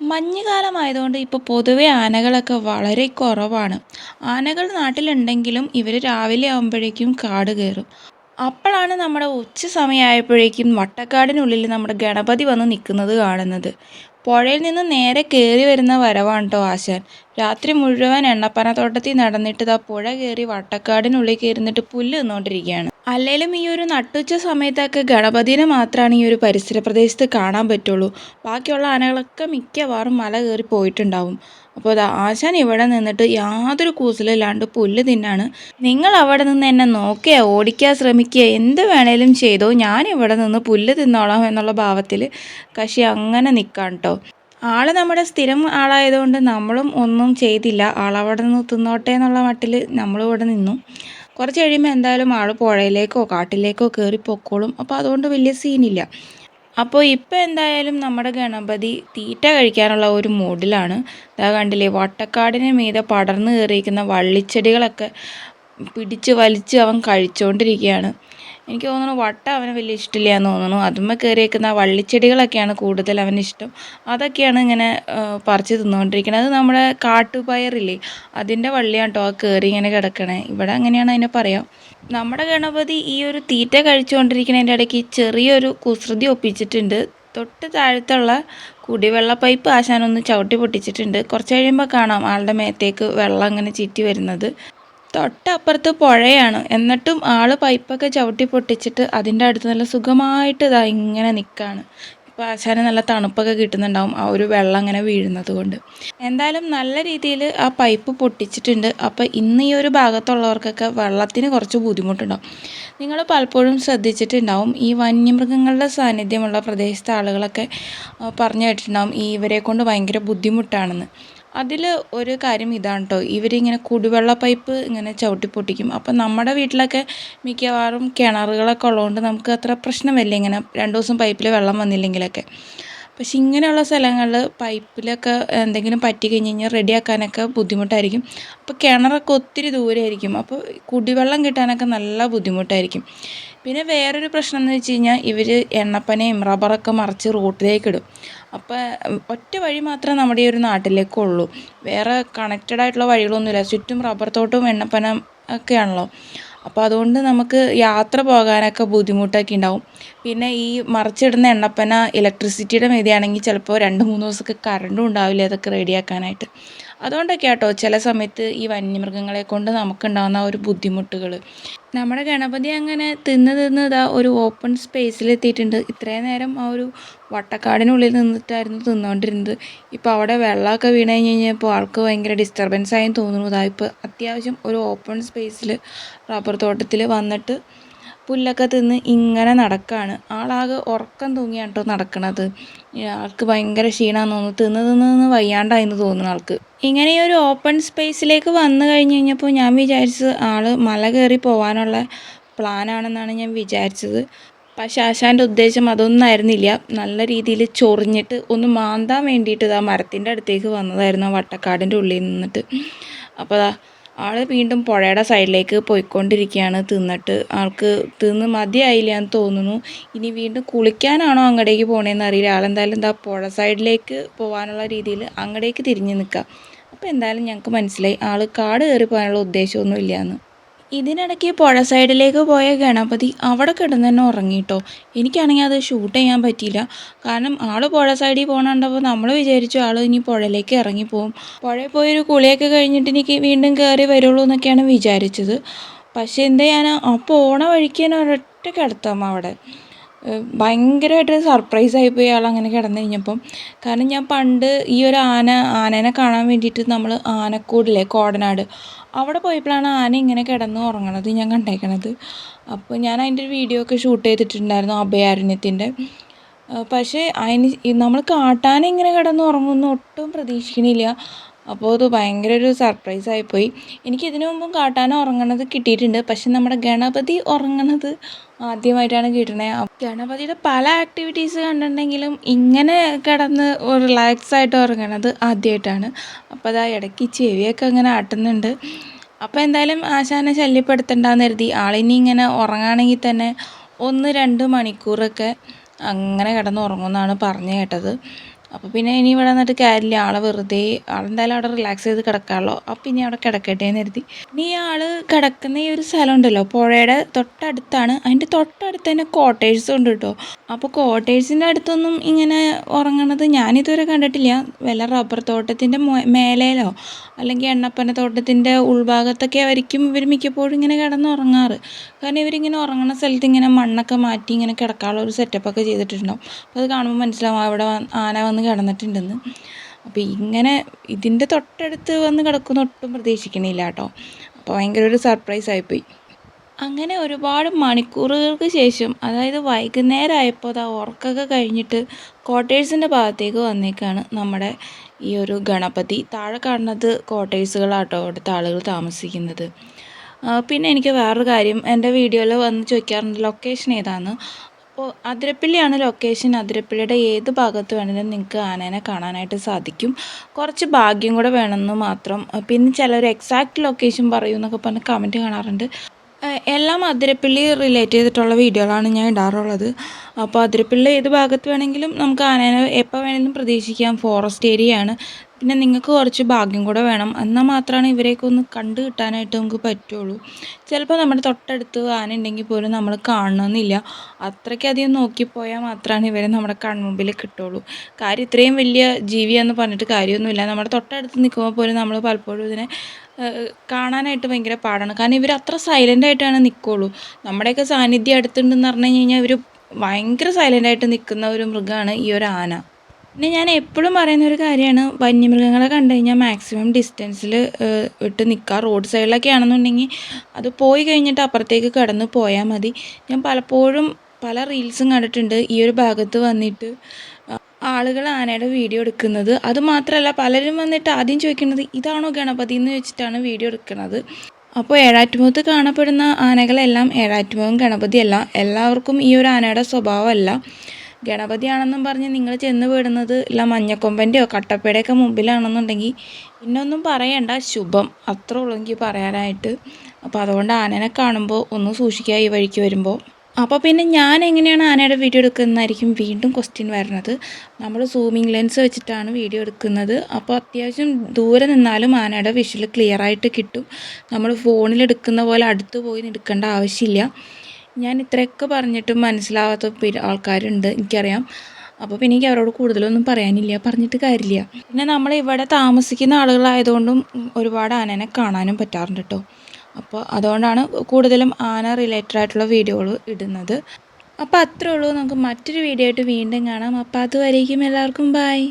മഞ്ഞുകാലമായതുകൊണ്ട് ഇപ്പോൾ പൊതുവെ ആനകളൊക്കെ വളരെ കുറവാണ്. ആനകൾ നാട്ടിലുണ്ടെങ്കിലും ഇവർ രാവിലെ ആകുമ്പോഴേക്കും കാട് കയറും. അപ്പോഴാണ് നമ്മുടെ ഉച്ച സമയമായപ്പോഴേക്കും വട്ടക്കാടിനുള്ളിൽ നമ്മുടെ ഗണപതി വന്ന് നിൽക്കുന്നത് കാണുന്നത്. പുഴയിൽ നിന്ന് നേരെ കയറി വരുന്ന വരവാണ് കേട്ടോ ആശാൻ. രാത്രി മുഴുവൻ എണ്ണപ്പനത്തോട്ടത്തിൽ നടന്നിട്ട് ഇതാ പുഴ കയറി വട്ടക്കാടിനുള്ളിൽ കയറിന്നിട്ട് പുല്ല് തിന്നുകൊണ്ടിരിക്കുകയാണ് അല്ലെങ്കിലും ഈ ഒരു നട്ടുച്ച സമയത്തൊക്കെ ഗണപതിനെ മാത്രമാണ് ഈ ഒരു പരിസര പ്രദേശത്ത് കാണാൻ പറ്റുള്ളൂ. ബാക്കിയുള്ള ആനകളൊക്കെ മിക്കവാറും മല കയറി പോയിട്ടുണ്ടാവും. അപ്പോൾ അത് ആശാൻ ഇവിടെ നിന്നിട്ട് യാതൊരു കൂസലില്ലാണ്ട് പുല്ല് തിന്നാണ്. നിങ്ങൾ അവിടെ നിന്ന് എന്നെ നോക്കുക ഓടിക്കാൻ ശ്രമിക്കുക. എന്ത് വേണേലും ചെയ്തോ. ഞാൻ ഇവിടെ നിന്ന് പുല്ല് തിന്നോളാം എന്നുള്ള ഭാവത്തിൽ കശി അങ്ങനെ നിൽക്കാം കേട്ടോ ആൾ നമ്മുടെ സ്ഥിരം ആളായതുകൊണ്ട് നമ്മളും ഒന്നും ചെയ്തില്ല. ആളവിടെ നിന്ന് തിന്നോട്ടെ എന്നുള്ള മട്ടിൽ നമ്മളിവിടെ നിന്നു. കുറച്ച് കഴിയുമ്പോൾ എന്തായാലും ആൾ പുഴയിലേക്കോ കാട്ടിലേക്കോ കയറി പൊക്കോളും. അപ്പോൾ അതുകൊണ്ട് വലിയ സീനില്ല അപ്പോൾ ഇപ്പോൾ എന്തായാലും നമ്മുടെ ഗണപതി തീറ്റ കഴിക്കാനുള്ള ഒരു മൂഡിലാണ്. ഇതാ കണ്ടില്ലേ വട്ടക്കാടിന് മീതെ പടർന്നു കയറിയിരിക്കുന്ന വള്ളിച്ചെടികളൊക്കെ പിടിച്ച് വലിച്ച് അവൻ കഴിച്ചുകൊണ്ടിരിക്കുകയാണ് എനിക്ക് തോന്നുന്നു വട്ട അവന് വലിയ ഇഷ്ടമില്ല എന്ന് തോന്നുന്നു. അതുമ്മ കയറിയേക്കുന്ന വള്ളിച്ചെടികളൊക്കെയാണ് കൂടുതൽ അവന് ഇഷ്ടം. അതൊക്കെയാണ് ഇങ്ങനെ പറിച്ച് തിന്നുകൊണ്ടിരിക്കുന്നത്. അത് നമ്മുടെ കാട്ടുപയറില്ലേ? അതിന്റെ വള്ളിയാണ് കേട്ടോ ആ കയറി ഇങ്ങനെ കിടക്കണേ. ഇവിടെ അങ്ങനെയാണ് അതിനെ പറയാം. നമ്മുടെ ഗണപതി ഈ ഒരു തീറ്റ കഴിച്ചുകൊണ്ടിരിക്കുന്നതിന്റെ ഇടയ്ക്ക് ചെറിയൊരു കുസൃതി ഒപ്പിച്ചിട്ടുണ്ട്. തൊട്ട് താഴത്തുള്ള കുടിവെള്ള പൈപ്പ് ആശാനൊന്ന് ചവിട്ടി പൊട്ടിച്ചിട്ടുണ്ട്. കുറച്ച് കഴിയുമ്പോൾ കാണാം ആളുടെ മേത്തേക്ക് വെള്ളം അങ്ങനെ ചീറ്റി വരുന്നത്. തൊട്ടപ്പുറത്ത് പുഴയാണ്. എന്നിട്ടും ആൾ പൈപ്പൊക്കെ ചവിട്ടി പൊട്ടിച്ചിട്ട് അതിന്റെ അടുത്ത് നല്ല സുഖമായിട്ട് ഇതാ ഇങ്ങനെ നിൽക്കുകയാണ് ഇപ്പോൾ ആശാന് നല്ല തണുപ്പൊക്കെ കിട്ടുന്നുണ്ടാവും ആ ഒരു വെള്ളം അങ്ങനെ വീഴുന്നത് കൊണ്ട്. എന്തായാലും നല്ല രീതിയിൽ ആ പൈപ്പ് പൊട്ടിച്ചിട്ടുണ്ട്. അപ്പോൾ ഇന്ന് ഈ ഒരു ഭാഗത്തുള്ളവർക്കൊക്കെ വെള്ളത്തിന് കുറച്ച് ബുദ്ധിമുട്ടുണ്ടാവും. നിങ്ങൾ പലപ്പോഴും ശ്രദ്ധിച്ചിട്ടുണ്ടാവും. ഈ വന്യമൃഗങ്ങളുടെ സാന്നിധ്യമുള്ള പ്രദേശത്തെ ആളുകളൊക്കെ പറഞ്ഞു കേട്ടിട്ടുണ്ടാവും ഈ ഇവരെ കൊണ്ട് ഭയങ്കര ബുദ്ധിമുട്ടാണെന്ന്. അതിൽ ഒരു കാര്യം ഇതാണ് കേട്ടോ ഇവരിങ്ങനെ കുടിവെള്ള പൈപ്പ് ഇങ്ങനെ ചവിട്ടി പൊട്ടിക്കും അപ്പം നമ്മുടെ വീട്ടിലൊക്കെ മിക്കവാറും കിണറുകളൊക്കെ ഉള്ളതുകൊണ്ട് നമുക്ക് അത്ര പ്രശ്നമില്ല ഇങ്ങനെ രണ്ട് ദിവസം പൈപ്പിൽ വെള്ളം വന്നില്ലെങ്കിലൊക്കെ. പക്ഷെ ഇങ്ങനെയുള്ള സ്ഥലങ്ങളിൽ പൈപ്പിലൊക്കെ എന്തെങ്കിലും പറ്റി കഴിഞ്ഞ് കഴിഞ്ഞാൽ റെഡിയാക്കാനൊക്കെ ബുദ്ധിമുട്ടായിരിക്കും. അപ്പോൾ കിണറൊക്കെ ഒത്തിരി ദൂരമായിരിക്കും അപ്പോൾ കുടിവെള്ളം കിട്ടാനൊക്കെ നല്ല ബുദ്ധിമുട്ടായിരിക്കും. പിന്നെ വേറൊരു പ്രശ്നം എന്ന് വെച്ച് കഴിഞ്ഞാൽ ഇവർ എണ്ണപ്പനയും റബ്ബറൊക്കെ മറിച്ച് റോട്ടിലേക്ക് ഇടും. അപ്പോൾ ഒറ്റ വഴി മാത്രമേ നമ്മുടെ ഈ ഒരു നാട്ടിലേക്കുള്ളൂ. വേറെ കണക്റ്റഡ് ആയിട്ടുള്ള വഴികളൊന്നുമില്ല. ചുറ്റും റബ്ബർ തോട്ടവും എണ്ണപ്പന ഒക്കെയാണല്ലോ. അപ്പോൾ അതുകൊണ്ട് നമുക്ക് യാത്ര പോകാനൊക്കെ ബുദ്ധിമുട്ടൊക്കെ ഉണ്ടാവും. പിന്നെ ഈ മറിച്ചിടുന്ന എണ്ണപ്പന ഇലക്ട്രിസിറ്റിയുടെ മീതിയാണെങ്കിൽ ചിലപ്പോൾ രണ്ട് മൂന്ന് ദിവസമൊക്കെ കറണ്ടും ഉണ്ടാവില്ല. അതൊക്കെ റെഡിയാക്കാനായിട്ട് അതുകൊണ്ടൊക്കെ കേട്ടോ ചില സമയത്ത് ഈ വന്യമൃഗങ്ങളെ കൊണ്ട് നമുക്കുണ്ടാകുന്ന ഒരു ബുദ്ധിമുട്ടുകൾ നമ്മുടെ ഗണപതി അങ്ങനെ തിന്ന് തിന്ന് ഇതാ ഒരു ഓപ്പൺ സ്പേസിലെത്തിയിട്ടുണ്ട് ഇത്രയും നേരം ആ ഒരു വട്ടക്കാടിനുള്ളിൽ നിന്നിട്ടായിരുന്നു തിന്നുകൊണ്ടിരുന്നത് ഇപ്പോൾ അവിടെ വെള്ളമൊക്കെ വീണ് കഴിഞ്ഞ് കഴിഞ്ഞപ്പോൾ ആൾക്ക് ഭയങ്കര ഡിസ്റ്റർബൻസ് ആയി തോന്നുന്നു. ഇതാ ഇപ്പോൾ അത്യാവശ്യം ഒരു ഓപ്പൺ സ്പേസിൽ റബ്ബർ തോട്ടത്തിൽ വന്നിട്ട് പുല്ലൊക്കെ തിന്ന് ഇങ്ങനെ നടക്കുകയാണ് ആളാകെ ഉറക്കം തൂങ്ങിയാണ് കേട്ടോ നടക്കണത്. ആൾക്ക് ഭയങ്കര ക്ഷീണമാണെന്ന് തോന്നുന്നു. തിന്ന് തിന്ന് തിന്ന് വയ്യാണ്ടായെന്ന് തോന്നുന്നു ആൾക്ക്. ഇങ്ങനെ ഈ ഒരു ഓപ്പൺ സ്പേസിലേക്ക് വന്നു കഴിഞ്ഞ് കഴിഞ്ഞപ്പോൾ ഞാൻ വിചാരിച്ചത് ആൾ മല കയറി പോകാനുള്ള പ്ലാനാണെന്നാണ് ഞാൻ വിചാരിച്ചത്. പക്ഷേ ആശാന്റെ ഉദ്ദേശം അതൊന്നും ആയിരുന്നില്ല. നല്ല രീതിയിൽ ചൊറിഞ്ഞിട്ട് ഒന്ന് മാന്താൻ വേണ്ടിയിട്ട് ആ മരത്തിന്റെ അടുത്തേക്ക് വന്നതായിരുന്നു ആ വട്ടക്കാടിന്റെ ഉള്ളിൽ നിന്നിട്ട്. അപ്പോൾ ആൾ വീണ്ടും പുഴയുടെ സൈഡിലേക്ക് പോയിക്കൊണ്ടിരിക്കുകയാണ്. തിന്നിട്ട് ആൾക്ക് തിന്ന് മതിയായില്ല എന്ന് തോന്നുന്നു. ഇനി വീണ്ടും കുളിക്കാനാണോ അങ്ങടേക്ക് പോകണേന്ന് അറിയില്ല. ആളെന്തായാലും എന്താ പുഴ സൈഡിലേക്ക് പോകാനുള്ള രീതിയിൽ അങ്ങടേക്ക് തിരിഞ്ഞ് നിൽക്കുക അപ്പോൾ എന്തായാലും ഞങ്ങൾക്ക് മനസ്സിലായി. ആൾ കാട് കയറി പോകാനുള്ള ഉദ്ദേശമൊന്നും ഇല്ലയെന്ന് ഇതിനിടയ്ക്ക് പുഴ സൈഡിലേക്ക് പോയ ഗണപതി അവിടെ കിടന്ന് തന്നെ ഉറങ്ങിട്ടോ. എനിക്കാണെങ്കിൽ അത് ഷൂട്ട് ചെയ്യാൻ പറ്റിയില്ല. കാരണം ആൾ പുഴ സൈഡിൽ പോകണുണ്ടപ്പോൾ നമ്മൾ വിചാരിച്ചു ആൾ ഇനി പുഴയിലേക്ക് ഇറങ്ങിപ്പോവും പുഴയിൽ പോയൊരു കുളിയൊക്കെ കഴിഞ്ഞിട്ട് എനിക്ക് വീണ്ടും കയറി വരുള്ളൂ എന്നൊക്കെയാണ് വിചാരിച്ചത്. പക്ഷേ എന്താ ഞാൻ ആ പോണ വഴിക്ക് തന്നെ ഒരൊറ്റ കിടത്താം അവിടെ. ഭയങ്കരമായിട്ട് സർപ്രൈസ് ആയിപ്പോയി അയാൾ അങ്ങനെ കിടന്നു കഴിഞ്ഞപ്പം. കാരണം ഞാൻ പണ്ട് ഈ ഒരു ആന ആനേനെ കാണാൻ വേണ്ടിയിട്ട് നമ്മൾ ആനക്കൂടില്ലേ കോടനാട്. അവിടെ പോയപ്പോഴാണ് ആന ഇങ്ങനെ കിടന്ന് ഉറങ്ങണത് ഞാൻ കണ്ടേക്കണത്. അപ്പോൾ ഞാൻ അതിന്റെ ഒരു വീഡിയോ ഒക്കെ ഷൂട്ട് ചെയ്തിട്ടുണ്ടായിരുന്നു അഭയാരണ്യത്തിന്റെ. പക്ഷേ അതിന് നമ്മൾ കാട്ടാന ഇങ്ങനെ കിടന്ന് ഉറങ്ങുമെന്ന് ഒട്ടും പ്രതീക്ഷിക്കണില്ല. അപ്പോൾ അത് ഭയങ്കര ഒരു സർപ്രൈസ് ആയിപ്പോയി. എനിക്ക് ഇതിനു മുമ്പും കാട്ടാന ഉറങ്ങണത് കിട്ടിയിട്ടുണ്ട്. പക്ഷെ നമ്മുടെ ഗണപതി ഉറങ്ങണത് ആദ്യമായിട്ടാണ് കിട്ടണേ. ഗണപതിയുടെ പല ആക്ടിവിറ്റീസ് കണ്ടിട്ടുണ്ടെങ്കിലും ഇങ്ങനെ കിടന്ന് റിലാക്സ് ആയിട്ട് ഉറങ്ങണത് ആദ്യമായിട്ടാണ്. അപ്പോൾ അതാ ഇടയ്ക്ക് ചെവിയൊക്കെ അങ്ങനെ ആട്ടുന്നുണ്ട്. അപ്പോൾ എന്തായാലും ആശാനെ ശല്യപ്പെടുത്തണ്ടെന്ന് കരുതി. ആളിനി ഇങ്ങനെ ഉറങ്ങുകയാണെങ്കിൽ തന്നെ ഒന്ന് രണ്ട് മണിക്കൂറൊക്കെ അങ്ങനെ കിടന്ന് ഉറങ്ങുമെന്നാണ് പറഞ്ഞു കേട്ടത്. അപ്പോൾ പിന്നെ ഇനി ഇവിടെ നിന്നിട്ട് കാര്യമില്ല. ആളെ വെറുതെ ആളെന്തായാലും അവിടെ റിലാക്സ് ചെയ്ത് കിടക്കാമല്ലോ അപ്പോൾ ഇനി അവിടെ കിടക്കട്ടെ എന്ന് കരുതി. ഇനി ഈ ആൾ കിടക്കുന്ന ഈ ഒരു സ്ഥലം ഉണ്ടല്ലോ പുഴയുടെ തൊട്ടടുത്താണ്. അതിന്റെ തൊട്ടടുത്ത് തന്നെ കോട്ടേഴ്സും ഉണ്ട് കേട്ടോ. അപ്പോൾ കോട്ടേഴ്സിന്റെ അടുത്തൊന്നും ഇങ്ങനെ ഉറങ്ങണത് ഞാനിതുവരെ കണ്ടിട്ടില്ല. വല്ല റബ്ബർ തോട്ടത്തിന്റെ മേലേലോ അല്ലെങ്കിൽ എണ്ണപ്പന തോട്ടത്തിന്റെ ഉൾഭാഗത്തൊക്കെ ആയിരിക്കും ഇവർ മിക്കപ്പോഴും ഇങ്ങനെ കിടന്നുറങ്ങാറ്. കാരണം ഇവരിങ്ങനെ ഉറങ്ങുന്ന സ്ഥലത്ത് ഇങ്ങനെ മണ്ണൊക്കെ മാറ്റി ഇങ്ങനെ കിടക്കാനുള്ള ഒരു സെറ്റപ്പൊക്കെ ചെയ്തിട്ടുണ്ടാവും. അപ്പോൾ അത് കാണുമ്പോൾ മനസ്സിലാവും അവിടെ ആന വന്ന് കിടന്നിട്ടുണ്ടെന്ന്. അപ്പോൾ ഇങ്ങനെ ഇതിന്റെ തൊട്ടടുത്ത് വന്ന് കിടക്കുന്ന ഒട്ടും പ്രതീക്ഷിക്കണില്ല കേട്ടോ. അപ്പോൾ ഭയങ്കര ഒരു സർപ്രൈസ് ആയിപ്പോയി. അങ്ങനെ ഒരുപാട് മണിക്കൂറുകൾക്ക് ശേഷം അതായത് വൈകുന്നേരം ആയപ്പോൾ അത് ഉറക്കമൊക്കെ കഴിഞ്ഞിട്ട് ക്വാർട്ടേഴ്സിന്റെ ഭാഗത്തേക്ക് വന്നേക്കാണ് നമ്മുടെ ഈ ഒരു ഗണപതി. താഴെ കാണുന്നത് ക്വാർട്ടേഴ്സുകളാട്ടോ അവിടുത്തെ ആളുകൾ താമസിക്കുന്നത്. പിന്നെ എനിക്ക് വേറൊരു കാര്യം. എന്റെ വീഡിയോയിൽ വന്ന് ചോദിക്കാറുണ്ട് ലൊക്കേഷൻ ഏതാണ്? അപ്പോൾ അതിരപ്പള്ളിയാണ് ലൊക്കേഷൻ അതിരപ്പള്ളിയുടെ ഏത് ഭാഗത്ത് വേണമെങ്കിലും നിങ്ങൾക്ക് ആനേനെ കാണാനായിട്ട് സാധിക്കും. കുറച്ച് ഭാഗ്യം കൂടെ വേണമെന്ന് മാത്രം. പിന്നെ ചിലർ എക്സാക്റ്റ് ലൊക്കേഷൻ പറയൂ എന്നൊക്കെ പറഞ്ഞ് കമന്റ് കാണാറുണ്ട്. എല്ലാം അതിരപ്പള്ളി റിലേറ്റ് ചെയ്തിട്ടുള്ള വീഡിയോകളാണ് ഞാൻ ഇടാറുള്ളത്. അപ്പോൾ അതിരപ്പള്ളി ഏത് ഭാഗത്ത് വേണമെങ്കിലും നമുക്ക് ആനേനെ എപ്പോൾ വേണമെങ്കിലും പ്രതീക്ഷിക്കാം. ഫോറസ്റ്റ് ഏരിയയാണ് പിന്നെ നിങ്ങൾക്ക് കുറച്ച് ഭാഗ്യം കൂടെ വേണം. എന്നാൽ മാത്രമാണ് ഇവരെയൊക്കെ ഒന്ന് കണ്ടു കിട്ടാനായിട്ട് നമുക്ക് പറ്റുള്ളൂ. ചിലപ്പോൾ നമ്മുടെ തൊട്ടടുത്ത് ആന ഉണ്ടെങ്കിൽ പോലും നമ്മൾ കാണണമെന്നില്ല. അത്രയ്ക്കധികം നോക്കിപ്പോയാൽ മാത്രമാണ് ഇവരെ നമ്മുടെ കൺമുമ്പിൽ കിട്ടുള്ളൂ. കാര്യം ഇത്രയും വലിയ ജീവിയാന്ന് പറഞ്ഞിട്ട് കാര്യമൊന്നുമില്ല. നമ്മുടെ തൊട്ടടുത്ത് നിൽക്കുമ്പോൾ പോലും നമ്മൾ പലപ്പോഴും ഇതിനെ കാണാനായിട്ട് ഭയങ്കര പാടാണ്. കാരണം ഇവർ അത്ര സൈലന്റ് ആയിട്ടാണ് നിൽക്കുള്ളൂ. നമ്മുടെയൊക്കെ സാന്നിധ്യം അടുത്തുണ്ടെന്ന് പറഞ്ഞു കഴിഞ്ഞാൽ ഇവർ ഭയങ്കര സൈലന്റ് ആയിട്ട് നിൽക്കുന്ന ഒരു മൃഗമാണ് ഈ ഒരു ആന. പിന്നെ ഞാൻ എപ്പോഴും പറയുന്ന ഒരു കാര്യമാണ് വന്യമൃഗങ്ങളെ കണ്ടു കഴിഞ്ഞാൽ മാക്സിമം ഡിസ്റ്റൻസിൽ ഇട്ട് നിൽക്കുക റോഡ് സൈഡിലൊക്കെ ആണെന്നുണ്ടെങ്കിൽ അത് പോയി കഴിഞ്ഞിട്ട് അപ്പുറത്തേക്ക് കടന്ന് പോയാൽ മതി. ഞാൻ പലപ്പോഴും പല റീൽസും കണ്ടിട്ടുണ്ട്. ഈ ഒരു ഭാഗത്ത് വന്നിട്ട് ആളുകൾ ആനയുടെ വീഡിയോ എടുക്കുന്നത്. അതുമാത്രമല്ല പലരും വന്നിട്ട് ആദ്യം ചോദിക്കുന്നത് ഇതാണോ ഗണപതി? എന്ന് വെച്ചിട്ടാണ് വീഡിയോ എടുക്കുന്നത്. അപ്പോൾ ഏഴാറ്റുമുഖത്ത് കാണപ്പെടുന്ന ആനകളെല്ലാം ഏഴാറ്റുമുഖം ഗണപതിയല്ല എല്ലാവർക്കും ഈ ഒരു ആനയുടെ സ്വഭാവമല്ല. ഗണപതിയാണെന്നും പറഞ്ഞ് നിങ്ങൾ ചെന്ന് വിടുന്നത് ഇല്ല മഞ്ഞക്കൊമ്പന്റെയോ കട്ടപ്പേടെയൊക്കെ മുമ്പിലാണെന്നുണ്ടെങ്കിൽ പിന്നൊന്നും പറയണ്ട ശുഭം. അത്ര ഉള്ളൂ എനിക്ക് പറയാനായിട്ട്. അപ്പോൾ അതുകൊണ്ട് ആനനെ കാണുമ്പോൾ ഒന്ന് സൂക്ഷിക്കുക ഈ വഴിക്ക് വരുമ്പോൾ. അപ്പോൾ പിന്നെ ഞാൻ എങ്ങനെയാണ് ആനയുടെ വീഡിയോ എടുക്കുന്നതായിരിക്കും വീണ്ടും ക്വസ്റ്റ്യൻ വരുന്നത്. നമ്മൾ സൂമിങ് ലെൻസ് വെച്ചിട്ടാണ് വീഡിയോ എടുക്കുന്നത്. അപ്പോൾ അത്യാവശ്യം ദൂരെ നിന്നാലും ആനയുടെ വിഷ്വൽ ക്ലിയർ ആയിട്ട് കിട്ടും. നമ്മൾ ഫോണിൽ എടുക്കുന്ന പോലെ അടുത്ത് പോയി എടുക്കേണ്ട ആവശ്യമില്ല. ഞാൻ ഇത്രയൊക്കെ പറഞ്ഞിട്ടും മനസ്സിലാവാത്ത ആൾക്കാരുണ്ട് എനിക്കറിയാം. അപ്പോൾ പിന്നെ എനിക്ക് അവരോട് കൂടുതലൊന്നും പറയാനില്ല പറഞ്ഞിട്ട് കാര്യമില്ല. പിന്നെ നമ്മൾ ഇവിടെ താമസിക്കുന്ന ആളുകളായതുകൊണ്ടും ഒരുപാട് ആനനെ കാണാനും പറ്റാറുണ്ട് കേട്ടോ അപ്പോൾ അതുകൊണ്ടാണ് കൂടുതലും ആന റിലേറ്റഡ് ആയിട്ടുള്ള വീഡിയോകൾ ഇടുന്നത്. അപ്പോൾ അത്രേ ഉള്ളൂ. നമുക്ക് മറ്റൊരു വീഡിയോ ആയിട്ട് വീണ്ടും കാണാം. അപ്പോൾ അതുവരേക്കും എല്ലാവർക്കും ബായ്